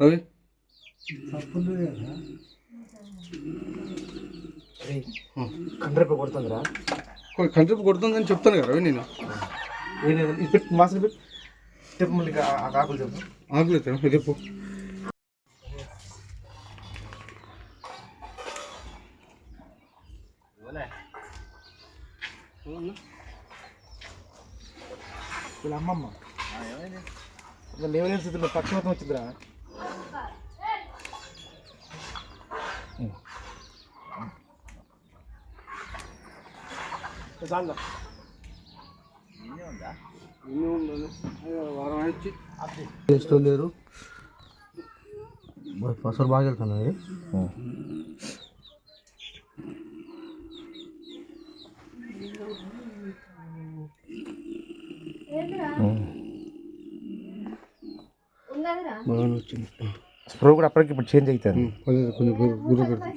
అవి కొడుతుందిరా. కంట్రీ కొడుతుందని చెప్తాను కదా నేను. ఇది పెట్టి మాసలు పెట్టి. చెప్పు మళ్ళీ ఇంకా ఆ కాకులు చెప్పు. ఆకులు చెప్పు. వీళ్ళ అమ్మమ్మ. లేవలేని స్థితిలో పక్షపాతం వచ్చిందిరా. చాలు వారం లేరు. పసరు బాగా వెళ్తున్నాయి బాగా వచ్చింది. స్ప్రో కూడా అప్పటికి ఇప్పుడు చేంజ్ అవుతుంది. కొంచెం పెడుతుంది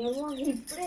ఏమో ఇప్పుడే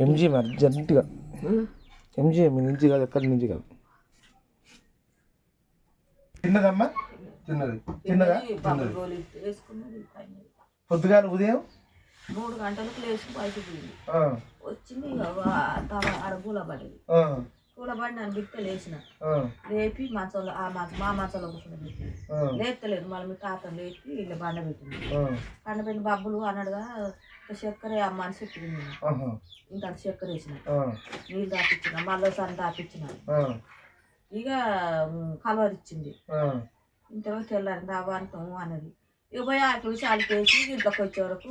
ఎంజీఎం అర్జెంటుగా ఎంజీఎం నుంచి కాదు ఎక్కడి నుంచి కాదు. తిన్నదమ్మా? తిన్నది. తిన్నదా? పొద్దుగాల ఉదయం? మూడు గంటలకు లేచి బయటకు వచ్చింది కూలబడింది. ఆ, కూలబడి నన్ను బిక్తే లేచిన. ఆ, లేపి మంచంలో ఆ మంచం మా మంచంలో కూర్చుని ఆ, లేపుతలేదు మళ్ళీ మీ తాతను లేపి ఇలా బండ పెట్టింది ఆ, బండ పెట్టిన బబ్బులు అన్నాడుగా "ఒక చక్కెర అని చెప్పింది ఆహా, ఇంత చక్కెర వేసిన. ఆ, నీళ్ళు తాపించిన మళ్ళీ ఒకసారి తాపించిన ఆ, ఇక కలవరిచ్చింది ఆ, ఇంతవరకు తెల్లారి దాబాంతం అన్నది. ఇక పోయి ఆటలు చాలుకి వేసి ఇంట్లోకి వచ్చే వరకు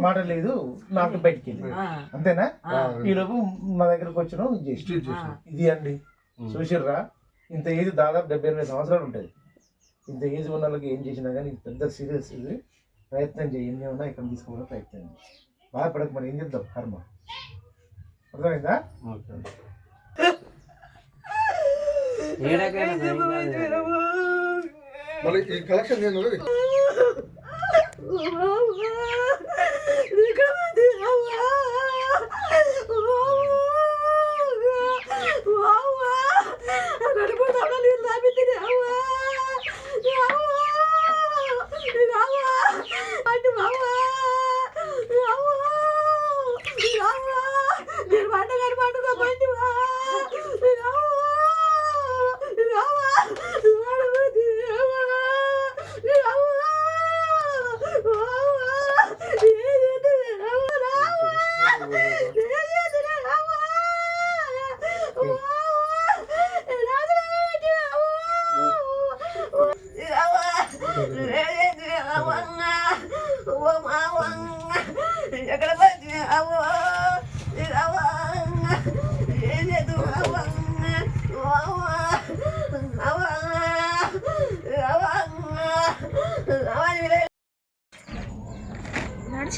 మాట లేదు నాకు బయటికి ఆ, అంతేనా? ఆ, ఈలోపు మా దగ్గరకు వచ్చిన చేసి ఆ. ఇది అండి. చూసిర్రా? ఇంత ఏజ్ దాదాపు డెబ్బై ఎనిమిది సంవత్సరాలు ఉంటుంది. ఇంత ఏజ్ ఉన్న వాళ్ళకి ఏం చేసినా కానీ పెద్ద సీరియస్ ఇది. ప్రయత్నం చేయి ఎన్ని ఉన్నా ఇక్కడ తీసుకోవడం ప్రయత్నం చేయి. బాధపడక మరి ఏం చేద్దాం? కర్మ. అర్థమైందా? మళ్ళీ ఈ కలెక్షన్ నేను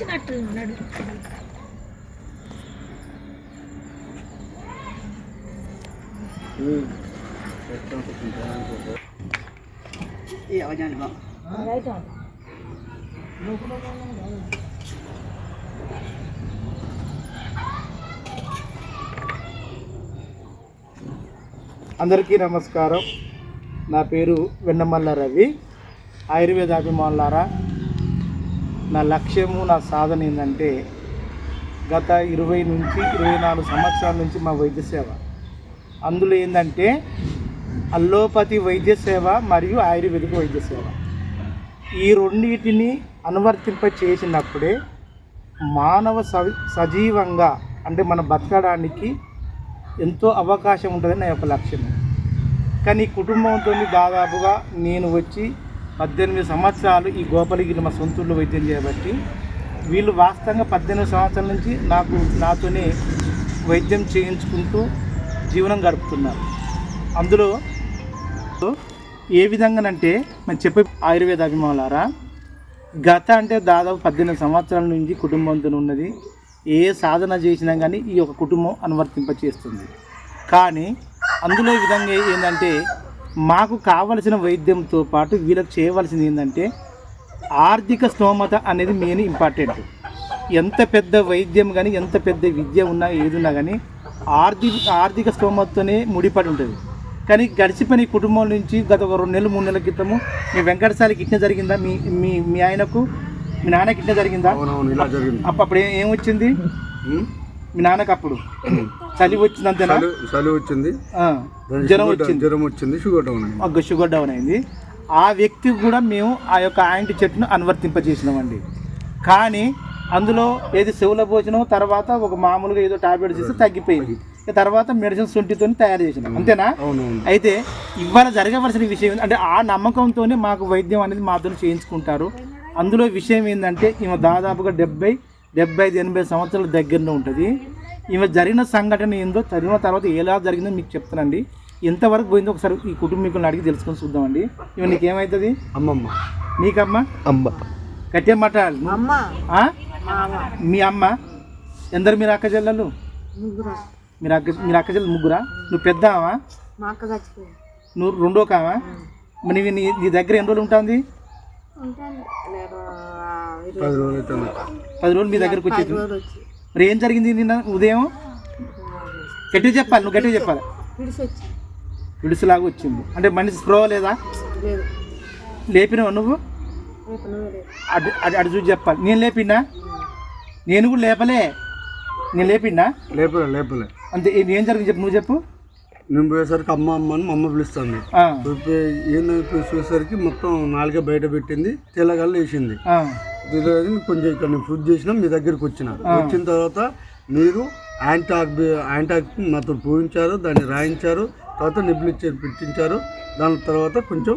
నడిచినట్టు నడు రైట్ ఆన్ అందరికీ నమస్కారం. నా పేరు వెన్నమల్ల రవి. ఆయుర్వేద అభిమానులారా నా లక్ష్యము నా సాధన ఏంటంటే గత ఇరవై నుంచి ఇరవై నాలుగు సంవత్సరాల నుంచి మా వైద్య సేవ. అందులో ఏంటంటే అల్లోపతి వైద్య సేవ మరియు ఆయుర్వేదిక వైద్య సేవ. ఈ రెండింటిని అనువర్తింప చేసినప్పుడే మానవ సజీవంగా అంటే మనం బతకడానికి ఎంతో అవకాశం ఉంటుందని నా యొక్క లక్ష్యం కానీ కుటుంబంతో దాదాపుగా నేను వచ్చి పద్దెనిమిది సంవత్సరాలు ఈ గోపాలగిరి మా సొంతూరులో వైద్యం చేయబట్టి వీళ్ళు వాస్తవంగా పద్దెనిమిది సంవత్సరాల నుంచి నాకు నాతోనే వైద్యం చేయించుకుంటూ జీవనం గడుపుతున్నారు. అందులో ఏ విధంగానంటే మనం చెప్పే ఆయుర్వేద అభిమానులారా గత అంటే దాదాపు పద్దెనిమిది సంవత్సరాల నుంచి కుటుంబంతో ఉన్నది. ఏ సాధన చేసినా కానీ ఈ యొక్క కుటుంబం అనువర్తింప చేస్తుంది కానీ అందులో ఈ విధంగా ఏంటంటే మాకు కావలసిన వైద్యంతో పాటు వీళ్ళకి చేయవలసింది ఏంటంటే ఆర్థిక స్తోమత అనేది మెయిన్ ఇంపార్టెంట్. ఎంత పెద్ద వైద్యం కానీ ఎంత పెద్ద విద్య ఉన్నా ఏది ఉన్నా కానీ ఆర్థిక ఆర్థిక స్తోమతతోనే ముడిపడి ఉంటుంది. కానీ గడిచిపోయిన కుటుంబం నుంచి గత ఒక రెండు నెలలు మూడు నెలల క్రితము మీ వెంకటసారికి ఇట్లా జరిగిందా? మీ మీ మీ ఆయనకు మీ నాన్నకి ఇట్లా జరిగిందా? అప్పుడు ఏ- వచ్చింది? మీ నాన్నకు అప్పుడు? చలి వచ్చింది అంతేనా చలి వచ్చింది. జ్వరం వచ్చింది. జ్వరం వచ్చింది షుగర్ డౌన్ అయింది. షుగర్ డౌన్ అయింది. ఆ వ్యక్తికి కూడా మేము ఆ యొక్క యాంటీ చెట్టును అనువర్తింపజేసినామండి. కానీ అందులో ఏది చెవుల భోజనం తర్వాత ఒక మామూలుగా ఏదో టాబ్లెట్స్ ఇస్తే తగ్గిపోయింది. తర్వాత మెడిసిన్ సొంటితో తయారు చేసినాం. అంతేనా? అయితే ఇవాళ జరగవలసిన విషయం అంటే ఆ నమ్మకంతోనే మాకు వైద్యం అనేది మాతో చేయించుకుంటారు. అందులో విషయం ఏంటంటే ఈమె దాదాపుగా డెబ్బై డెబ్బై ఐదు ఎనభై సంవత్సరాల దగ్గరలో ఉంటుంది. ఈమె జరిగిన సంఘటన ఏందో చదివిన తర్వాత ఎలా జరిగిందో మీకు చెప్తానండి. ఎంతవరకు పోయిందో ఒకసారి ఈ కుటుంబీకులను అడిగి తెలుసుకొని చూద్దామండి. ఈమె నీకేమవుతుంది అమ్మమ్మ. నీకమ్మ అమ్మ. మాట్లాడాలి? మామ. మీ అమ్మ? ఎందరు మీరు అక్క చెల్లెలు? ముగ్గురు. మీరు అక్క మీరు అక్క చెల్లెలు ముగ్గురా? నువ్వు చచ్చిపోయింది. నువ్వు రెండో కావా మరి నీ దగ్గర ఎన్ని రోజులు ఉంటుంది ఉంటాను నేను ఆ, ఇరవై పది రోజులు పది రోజులు మీ దగ్గరకు వచ్చేది? మరి ఏం జరిగింది నిన్న ఉదయం? గట్టిగా చెప్పాలి నువ్వు గట్టిగా చెప్పాలి. విడుసులాగా వచ్చింది. అంటే మనిషి స్ప్రో లేదా? లేపినావు నువ్వు? అటు అటు చూసి చెప్పాలి. నేను లేపినా? నేను కూడా లేపలే. నేను లేపినా? లేపలే లేపలే. అంతే ఏ- ఏం జరిగింది చెప్పు నువ్వు చెప్పు. నేను పోయేసరికి అమ్మ అమ్మ అని మా అమ్మ పిలుస్తుంది. ఏంటంటే చూసేసరికి మొత్తం నాలుగే బయట పెట్టింది తెల్లగల్ల వేసింది. కొంచెం ఇక్కడ నేను ఫుడ్ చేసిన మీ దగ్గరికి వచ్చిన. వచ్చిన తర్వాత మీరు యాంటాక్ యాంటాక్ నాతో పూజించారు దాన్ని రాయించారు తర్వాత నిబ్బులు పెట్టించారు దాని తర్వాత కొంచెం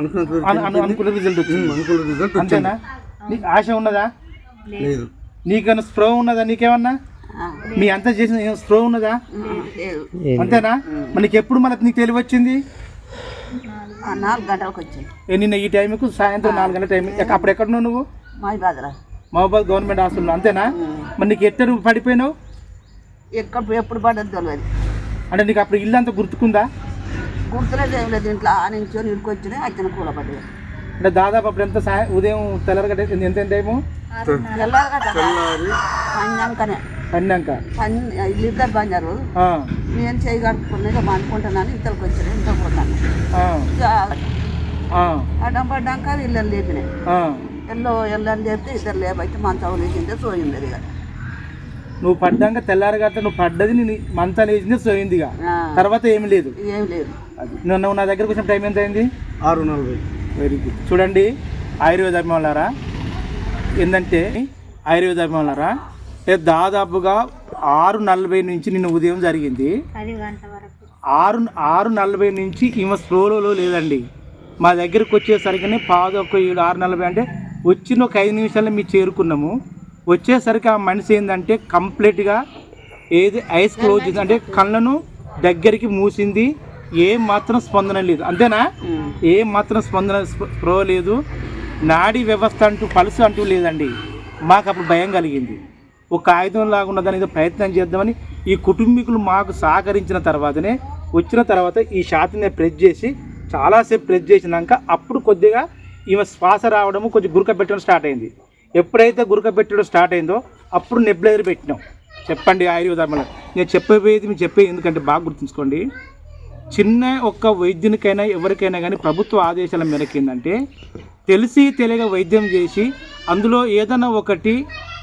అనుకున్న రిజల్ట్ అనుకున్న రిజల్ట్ అంతేనా? నీకు ఆశ ఉన్నదా? లేదు. నీకన్నా స్ప్రో ఉన్నదా? నీకేమన్నా? మీ అంతా చేసిన ఏం స్ప్రో ఉన్నదా? అంతేనా? మరి నీకు ఎప్పుడు మనకు నీకు తెలివి వచ్చింది నాలుగు గంటలకు వచ్చింది. ఏ నిన్న ఈ టైంకు సాయంత్రం నాలుగు గంటల టైం అప్పుడు ఎక్కడున్నావు నువ్వు? మహబాద్ గవర్నమెంట్ హాస్పిటల్ అంతేనా? మరి నీకు ఎట్ట నువ్వు పడిపోయినావు? ఎక్కడ ఎప్పుడు పడ్డది తెలియదు అంటే నీకు అప్పుడు ఇల్లు అంతా గుర్తుకుందా? గుర్తులేదు ఏం లేదు. ఇంట్లో ఆ నుంచి ఇంటికి వచ్చినాయి అచ్చిన అంటే దాదాపు అప్పుడు ఎంత సాయం ఉదయం తెల్లరగట్ట ఎంత ఎంత టైము? తెల్లారు. ఇల్లు ఇద్దరు పన్నారు ఆ, నేను చేయి కడుక్కున్నాక అనుకుంటున్నాను ఇంతకు వచ్చినాయి ఇంతకు పోతాను ఆ, ఇక ఆ, అడ్డం పడ్డాక ఇల్లు లేపినాయి. ఎల్లో ఎల్లని చెప్తే ఇద్దరు లేబైతే మంచం లేచిందే సోయింది అది ఇక. నువ్వు పడ్డాక తెల్లారగట్ట నువ్వు పడ్డది నేను మంచాలు వేసింది సోయిందిగా తర్వాత ఏమి లేదు? ఏం లేదు. నువ్వు నువ్వు నా దగ్గరకు వచ్చిన టైం ఎంత అయింది ఆరు నలభై. Very good. చూడండి ఆయుర్వేద అభిమానులారా ఏంటంటే ఆయుర్వేద అభిమానులారా దాదాపుగా ఆరు నలభై నుంచి నిన్న ఉదయం జరిగింది. ఆరు ఆరు నలభై నుంచి ఈమె స్లోలో లేదండి. మా దగ్గరకు వచ్చేసరికి పాదు ఒక ఏడు ఆరు నలభై అంటే వచ్చిన ఒక ఐదు నిమిషాల్లో మేము చేరుకున్నాము. వచ్చేసరికి ఆ మనిషి ఏంటంటే కంప్లీట్గా ఏది ఐస్ క్లోజ్ అంటే కళ్ళను దగ్గరికి మూసింది. ఏ మాత్రం స్పందన లేదు. అంతేనా? ఏ మాత్రం స్పందన స్ప- స్ప్రో లేదు. నాడీ వ్యవస్థ అంటూ పలుసు అంటూ లేదండి. మాకు అప్పుడు భయం కలిగింది. ఒక ఆయుధం లాగా ఉన్న ప్రయత్నం చేద్దామని ఈ కుటుంబీకులు మాకు సహకరించిన తర్వాతనే వచ్చిన తర్వాత ఈ షాతిని ప్రెస్ చేసి చాలాసేపు ప్రెస్ చేసినాక అప్పుడు కొద్దిగా ఈమె శ్వాస రావడము కొంచెం గురక పెట్టడం స్టార్ట్ అయింది. ఎప్పుడైతే గురక పెట్టడం స్టార్ట్ అయిందో అప్పుడు నెబ్లైజర్ పెట్టినాం. చెప్పండి ఆయుర్వేదంలో నేను చెప్పబోయేది మీరు చెప్పేది ఎందుకంటే బాగా గుర్తుంచుకోండి. చిన్న ఒక్క వైద్యునికైనా ఎవరికైనా కానీ ప్రభుత్వ ఆదేశాల మేరకు ఏంటంటే తెలిసి తెలియక వైద్యం చేసి అందులో ఏదైనా ఒకటి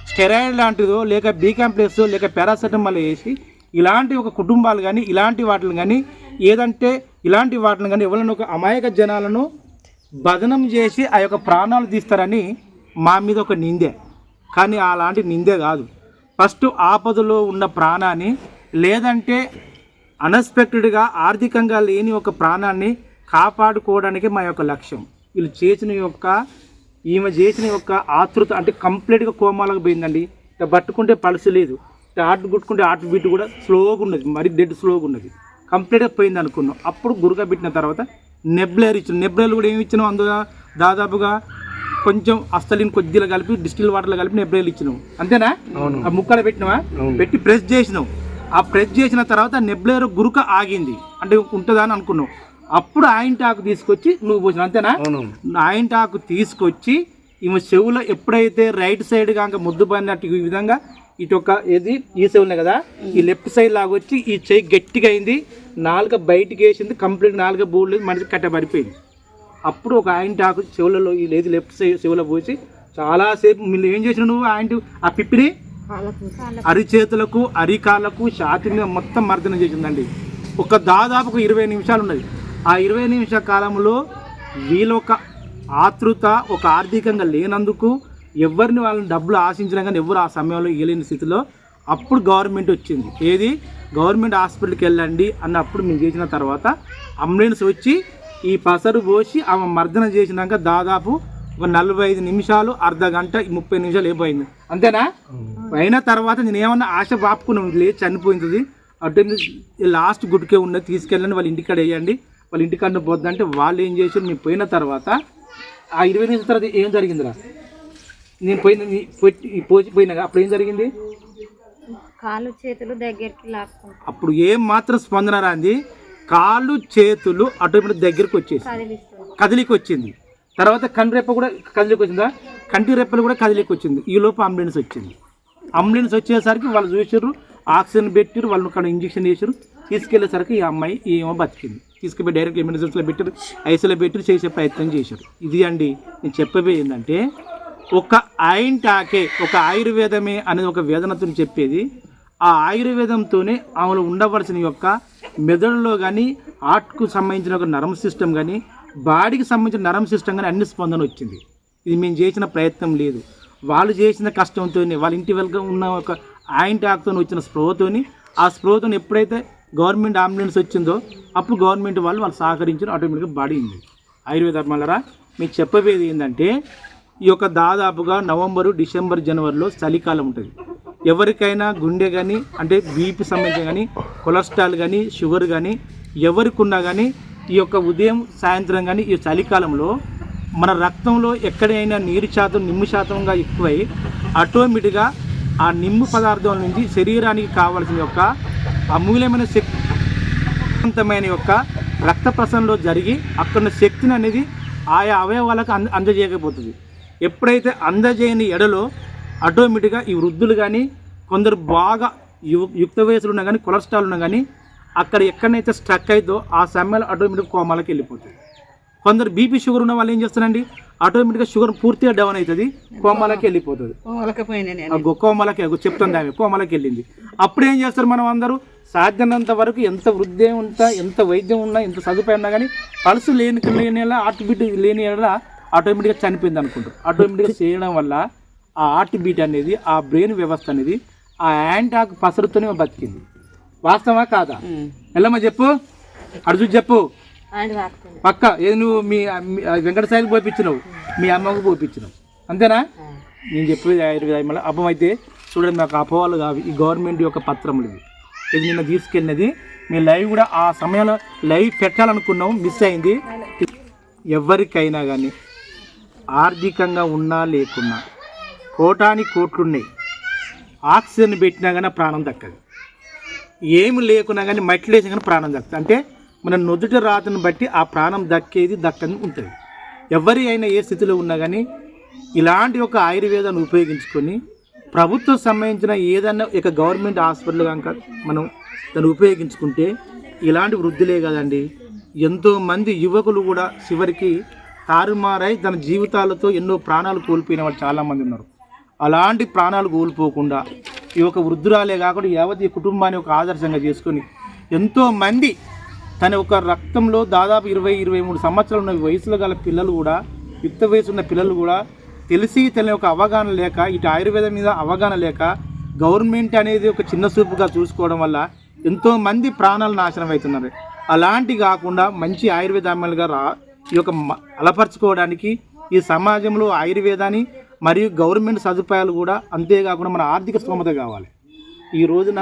స్టెరాయిడ్ లాంటిదో లేక బీకాంప్లెక్స్ లేక పారాసెటమాల్ వేసి ఇలాంటి ఒక కుటుంబాలు కానీ ఇలాంటి వాటిని కానీ ఏదంటే ఇలాంటి వాటిని కానీ ఎవరైనా ఒక అమాయక జనాలను బదనం చేసి ఆ యొక్క ప్రాణాలు తీస్తారని మా మీద ఒక నిందే. కానీ అలాంటి నిందే కాదు. ఫస్ట్ ఆపదలో ఉన్న ప్రాణాన్ని లేదంటే అన్ఎక్స్పెక్టెడ్గా ఆర్థికంగా లేని ఒక ప్రాణాన్ని కాపాడుకోవడానికి మా యొక్క లక్ష్యం. వీళ్ళు చేసిన యొక్క ఈమె చేసిన యొక్క ఆతృత అంటే కంప్లీట్గా కోమాలకు పోయిందండి. ఇట్లా పట్టుకుంటే పలుసు లేదు. ఆట కొట్టుకుంటే ఆట బీట్ కూడా స్లోగా ఉన్నది. మరి డెడ్ స్లోగా ఉన్నది. కంప్లీట్గా పోయింది అనుకున్నాం. అప్పుడు గురుగా పెట్టిన తర్వాత నెబ్లర్ ఇచ్చిన నెబ్లర్లు కూడా ఏమి ఇచ్చినాం? అందులో దాదాపుగా కొంచెం అస్తలిని కొద్దిగా కలిపి డిస్టిల్ వాటర్లో కలిపి నెబ్లర్లు ఇచ్చినాం. అంతేనా? ఆ ముక్కలు పెట్టినావా? పెట్టి ప్రెస్ చేసినాం. ఆ ప్రెస్ చేసిన తర్వాత నెబ్లర్ గురుక ఆగింది. అంటే ఉంటుందా అని అనుకున్నాం. అప్పుడు ఆయింటాకు తీసుకొచ్చి నువ్వు పోసిన అంతేనా? అవును. ఆయింటాకు తీసుకొచ్చి ఈమె చెవులో ఎప్పుడైతే రైట్ సైడ్ కాక ముద్దు పడినట్టు ఈ విధంగా ఇటు ఒక ఏది ఈ చెవులే కదా ఈ లెఫ్ట్ సైడ్ లాగొచ్చి ఈ చెయ్యి గట్టిగా అయింది నాలుక బయటికి వేసింది కంప్లీట్ నాలుక బోర్డు మనిషి కట్టబడిపోయింది అప్పుడు ఒక ఆయింటాకు చెవులలో ఈ లేదు లెఫ్ట్ సైడ్ చెవులో పోసి చాలాసేపు మీరు ఏం చేసిన నువ్వు ఆయింటి ఆ పిప్పిని? అరిచేతులకు అరికాళ్ళకు ఛాతి మీద మొత్తం మర్దన చేసిందండి. ఒక దాదాపు ఇరవై నిమిషాలు ఉన్నది. ఆ ఇరవై నిమిషాల కాలంలో వీళ్ళొక ఆతృత ఒక ఆర్థికంగా లేనందుకు ఎవరిని వాళ్ళని డబ్బులు ఆశించినా కానీ ఎవరు ఆ సమయంలో ఇవ్వలేని స్థితిలో అప్పుడు గవర్నమెంట్ వచ్చింది. ఏది? గవర్నమెంట్ హాస్పిటల్కి వెళ్ళండి అన్నప్పుడు మేము చేసిన తర్వాత అంబులెన్స్ వచ్చి ఈ పసరు పోసి ఆమె మర్దన చేసినాక దాదాపు ఒక నలభై ఐదు నిమిషాలు అర్ధ గంట ముప్పై నిమిషాలు అయిపోయింది అంతేనా? అయిన తర్వాత నేను ఏమన్నా ఆశ పాపుకున్నాం లేదు చనిపోయింది. అటు లాస్ట్ గుడికే ఉన్నది తీసుకెళ్ళండి వాళ్ళ ఇంటికాడ వేయండి. వాళ్ళ ఇంటికాడ పోద్దంటే వాళ్ళు ఏం చేశారు? మేము పోయిన తర్వాత ఆ ఇరవై నిమిషాల తర్వాత ఏం జరిగిందిరా? నేను పోయిన పోయి- పోసి పోయినా అప్పుడు ఏం జరిగింది? కాళ్ళు చేతులు దగ్గరికి లాక్కుంటా. అప్పుడు ఏం మాత్రం స్పందన రాంది. కాళ్ళు చేతులు అటు దగ్గరికి వచ్చేసి కదిలికి వచ్చింది తర్వాత కంటి రెప్ప కూడా కదిలికి వచ్చిందా కంటి రెప్పలు కూడా కదిలికి వచ్చింది ఈ లోపు అంబులెన్స్ వచ్చింది. అంబులెన్స్ వచ్చేసరికి వాళ్ళు చూసారు ఆక్సిజన్ పెట్టారు వాళ్ళు ఇంజక్షన్ చేశారు తీసుకెళ్ళేసరికి ఈ అమ్మాయి ఏమో బతికింది. తీసుకుపోయి డైరెక్ట్ ఎమర్జెన్సీలో పెట్టారు? ఐసీలో పెట్టి చేసే ప్రయత్నం చేశారు. ఇది అండి నేను చెప్పబోయే ఏంటంటే ఒక టాకే ఒక ఆయుర్వేదమే అనేది ఒక వేదనతో చెప్పేది. ఆ ఆయుర్వేదంతోనే ఆమెను ఉండవలసిన యొక్క మెదడులో కానీ ఆర్ట్కు సంబంధించిన ఒక నరం సిస్టమ్ కానీ బాడీకి సంబంధించిన నరం సిస్టమ్ కానీ అన్ని స్పందన వచ్చింది. ఇది మేము చేసిన ప్రయత్నం లేదు. వాళ్ళు చేసిన కష్టంతోనే వాళ్ళ ఇంటి వెనుక ఉన్న ఒక ఆయింటాక్తో వచ్చిన స్ప్రోతోని ఆ స్ప్రోతోని ఎప్పుడైతే గవర్నమెంట్ అంబులెన్స్ వచ్చిందో అప్పుడు గవర్నమెంట్ వాళ్ళు వాళ్ళు సహకరించారు ఆటోమేటిక్గా పడింది ఆయుర్వేద మళ్ళరా మీకు చెప్పబోయేది ఏంటంటే ఈ యొక్క దాదాపుగా నవంబరు డిసెంబర్ జనవరిలో చలికాలం ఉంటుంది. ఎవరికైనా గుండె కానీ అంటే బీపీ సంబంధించిన కానీ కొలెస్ట్రాల్ కానీ షుగర్ కానీ ఎవరికున్నా కానీ ఈ యొక్క ఉదయం సాయంత్రం కానీ ఈ చలికాలంలో మన రక్తంలో ఎక్కడైనా నీరు శాతం నిమ్ము శాతంగా ఎక్కువై ఆటోమేటిక్గా ఆ నిమ్ము పదార్థం నుంచి శరీరానికి కావాల్సిన యొక్క అమూల్యమైన శక్తివంతమైన యొక్క రక్త ప్రసరణలో జరిగి అక్కడ ఉన్న శక్తిని అనేది ఆయా అవయవాలకు అంద అందజేయకపోతుంది. ఎప్పుడైతే అందజేయని ఎడలో ఆటోమేటిక్గా ఈ వృద్ధులు కానీ కొందరు బాగా యు యుక్త వయసులు ఉన్నా కానీ కొలెస్ట్రాల్ ఉన్నా కానీ అక్కడ ఎక్కడైతే స్ట్రక్ అవుతుందో ఆ సమయంలో ఆటోమేటిక్ కోమాలకి వెళ్ళిపోతుంది కొందరు బీపీ షుగర్ ఉన్న వాళ్ళు ఏం చేస్తారండి? ఆటోమేటిక్గా షుగర్ పూర్తిగా డౌన్ అవుతుంది కోమాలకి వెళ్ళిపోతుంది. కోమలకి చెప్తుంది ఆమె కోమలకి వెళ్ళింది. అప్పుడు ఏం చేస్తారు మనం అందరూ? సాధ్యమైనంత వరకు ఎంత వృద్ధి ఉంటా ఎంత వైద్యం ఉన్నా ఎంత సదుపాయం ఉన్నా కానీ పల్సు లేని లేని హార్ట్ బీట్ లేని ఆటోమేటిక్గా చనిపోయింది అనుకుంటారు. ఆటోమేటిక్గా చేయడం వల్ల ఆ హార్ట్ బీట్ అనేది ఆ బ్రెయిన్ వ్యవస్థ అనేది ఆ యాంటాక్ పసరుతోనే బతికింది. వాస్తవా కాదా? ఎల్లమ్మ చెప్పు. అడుగు చెప్పు. పక్క ఏది నువ్వు మీ మీ- ఆ వెంకట సాయికి పోపించినావు మీ అమ్మకు పోపించినావు అంతేనా? నేను చెప్పేది ఆయుర్వేద మళ్ళీ అబ్బం అయితే చూడండి నాకు అపోవాలు కావు. ఈ గవర్నమెంట్ యొక్క పత్రములు ఇవి ఇది నిన్న తీసుకెళ్ళినది. మీ లైవ్ కూడా ఆ సమయంలో లైవ్ పెట్టాలనుకున్నాం మిస్ అయింది. ఎవరికైనా కానీ ఆర్థికంగా ఉన్నా లేకున్నా కోటాని కోట్లున్నాయి. ఆక్సిజన్ పెట్టినా కానీ ప్రాణం దక్కదు. ఏమి లేకున్నా కానీ మట్టి లేచినా కానీ ప్రాణం దక్కుతుంది అంటే మన నుదుటి రాతను బట్టి ఆ ప్రాణం దక్కేది దక్కని ఉంటుంది. ఎవరి అయినా ఏ స్థితిలో ఉన్నా కానీ ఇలాంటి ఒక ఆయుర్వేదాన్ని ఉపయోగించుకొని ప్రభుత్వం సంబంధించిన ఏదన్నా ఇక గవర్నమెంట్ హాస్పిటల్ కనుక మనం దాన్ని ఉపయోగించుకుంటే ఇలాంటి వృద్ధులే కదండి. ఎంతోమంది యువకులు కూడా చివరికి తారుమారై తన జీవితాలతో ఎన్నో ప్రాణాలు కోల్పోయిన వాళ్ళు చాలామంది ఉన్నారు. అలాంటి ప్రాణాలు కోల్పోకుండా ఈ ఒక వృద్ధురాలే కాకుండా యావత్ ఈ కుటుంబాన్ని ఒక ఆదర్శంగా చేసుకొని ఎంతోమంది తన ఒక రక్తంలో దాదాపు ఇరవై ఇరవై మూడు సంవత్సరాలు ఉన్న వయసులో గల పిల్లలు కూడా యుక్త వయసు ఉన్న పిల్లలు కూడా తెలిసి తెలియని ఒక అవగాహన లేక ఇటు ఆయుర్వేదం మీద అవగాహన లేక గవర్నమెంట్ అనేది ఒక చిన్న చూపుగా చూసుకోవడం వల్ల ఎంతోమంది ప్రాణాలు నాశనం అవుతున్నారు. అలాంటి కాకుండా మంచి ఆయుర్వేదామలుగా రా ఈ యొక్క అలపరచుకోవడానికి ఈ సమాజంలో ఆయుర్వేదాన్ని మరియు గవర్నమెంట్ సదుపాయాలు కూడా అంతేకాకుండా మన ఆర్థిక స్తోమత కావాలి. ఈ రోజున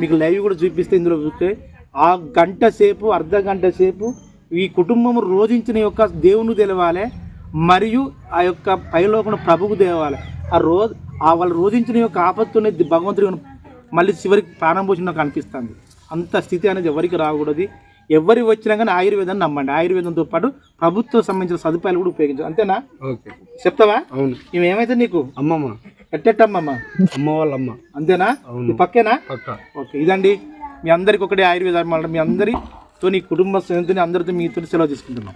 మీకు లైవ్ కూడా చూపిస్తే ఇందులో చూస్తే ఆ గంట సేపు అర్ధ గంట సేపు ఈ కుటుంబం రోజించిన యొక్క దేవుని తెలవాలి మరియు ఆ యొక్క పైలోకన ప్రభుకు తేవాలి ఆ రోజు ఆ వాళ్ళు రోజించిన యొక్క ఆపత్తుని భగవంతుడు మళ్ళీ చివరికి ప్రాణం పోసిన నాకు అనిపిస్తుంది అంత స్థితి అనేది ఎవరికి రాకూడదు. ఎవరి వచ్చినా కానీ ఆయుర్వేదాన్ని నమ్మండి. ఆయుర్వేదంతో పాటు ప్రభుత్వం సంబంధించిన సదుపాయాలు కూడా ఉపయోగించాలి. అంతేనా? ఓకే. చెప్తావా? అవును. ఏమైతే నీకు అమ్మమ్మ. ఎట్టెట్టమ్మమ్మ? అమ్మ వాళ్ళ అమ్మ. అంతేనా? పక్కేనా? పక్క. ఓకే ఇదండి. మీ అందరికి ఒకటి ఆయుర్వేద మీ అందరితో నీ కుటుంబ స్నేహితుని అందరితో మీతో సెలవు తీసుకుంటున్నాం.